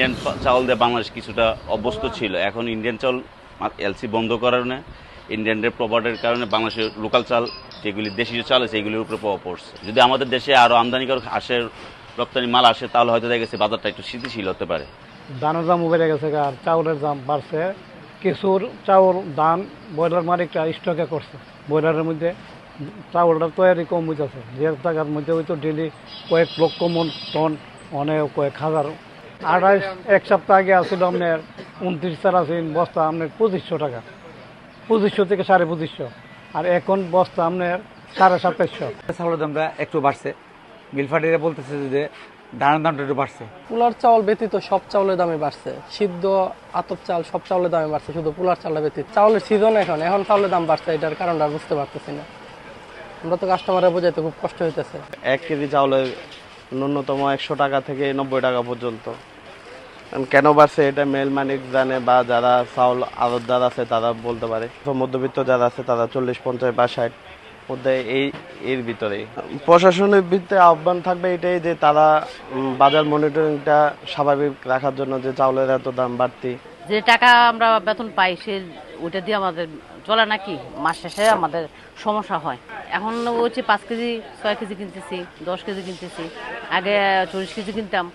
Indian চাউল দিয়ে বাংলাদেশ কিছুটা অভ্যস্ত ছিল। এখন ইন্ডিয়ান চাউল এলসি বন্ধ করার কারণে ইন্ডিয়ানদের প্রপার্টির কারণে বাংলাদেশের লোকাল চাল, যেগুলি দেশীয় চাল আছে, এগুলির উপরে প্রভাব পড়ছে। যদি আমাদের দেশে আরও আমদানিকারক আসে রপ্তানি মাল আসে, তাহলে হয়তো দেখা গেছে বাজারটা একটু স্থিতিশীল হতে পারে। ধানের দাম বেড়ে গেছে আর চাউলের দাম বাড়ছে। কিছুর চাউল, ধান, ব্রয়লার মালিকটা স্টকে করছে। ব্রয়লারের মধ্যে চাউলটা তৈরি কম হইতেছে। যে টাকার মধ্যে হয়তো ডেলি কয়েক লক্ষ মন টন অনেক কয়েক হাজার আড়াইশ এক সপ্তাহ আগে আসছিল আপনার উনত্রিশ চারাসিন বস্তা আপনার পঁচিশশো টাকা। পঁচিশশো থেকে সাড়ে পঁচিশশো। আর এখন বস্তা আপনার সাড়ে সাতাইশশো। চাউলের দামটা একটু বাড়ছে। মিলফাটিরা বলতেছে যে ধানের দামটা একটু বাড়ছে। পোলার চাউল ব্যতীত সব চাউলের দামে বাড়ছে। সিদ্ধ আতপ চাল সব চাউলের দামে বাড়ছে শুধু পোলার চালটা ব্যতীত। চাউলের সিজন এখন এখন চাউলের দাম বাড়ছে এটার কারণটা বুঝতে পারতেছি না। আমরা তো কাস্টমারে বোঝাইতে খুব কষ্ট হইতেছে। এক কেজি চাউলের ন্যূনতম একশো টাকা থেকে নব্বই টাকা পর্যন্ত। কেন বাড়ছে এটা মেল মালিক জানে বা যারা চাউল আড়তদার আছে তারা বলতে পারে। মধ্যবিত্ত যারা আছে তারা চল্লিশ, পঞ্চাশ বা ষাট মধ্যে এই, এর ভিতরেই প্রশাসনের ভিত্তে আহ্বান থাকবে এটাই যে তারা বাজার মনিটরিংটা স্বাভাবিক রাখার জন্য যে চাউলের এত দাম বাড়তি। যে টাকা আমরা বেতন পাই সে, ওইটা দিয়ে আমাদের চলে নাকি? মাস শেষে আমাদের সমস্যা হয়। এখন হচ্ছে পাঁচ কেজি, ছয় কেজি কিনতেছি, দশ কেজি কিনতেছি, আগে চল্লিশ কেজি কিনতাম।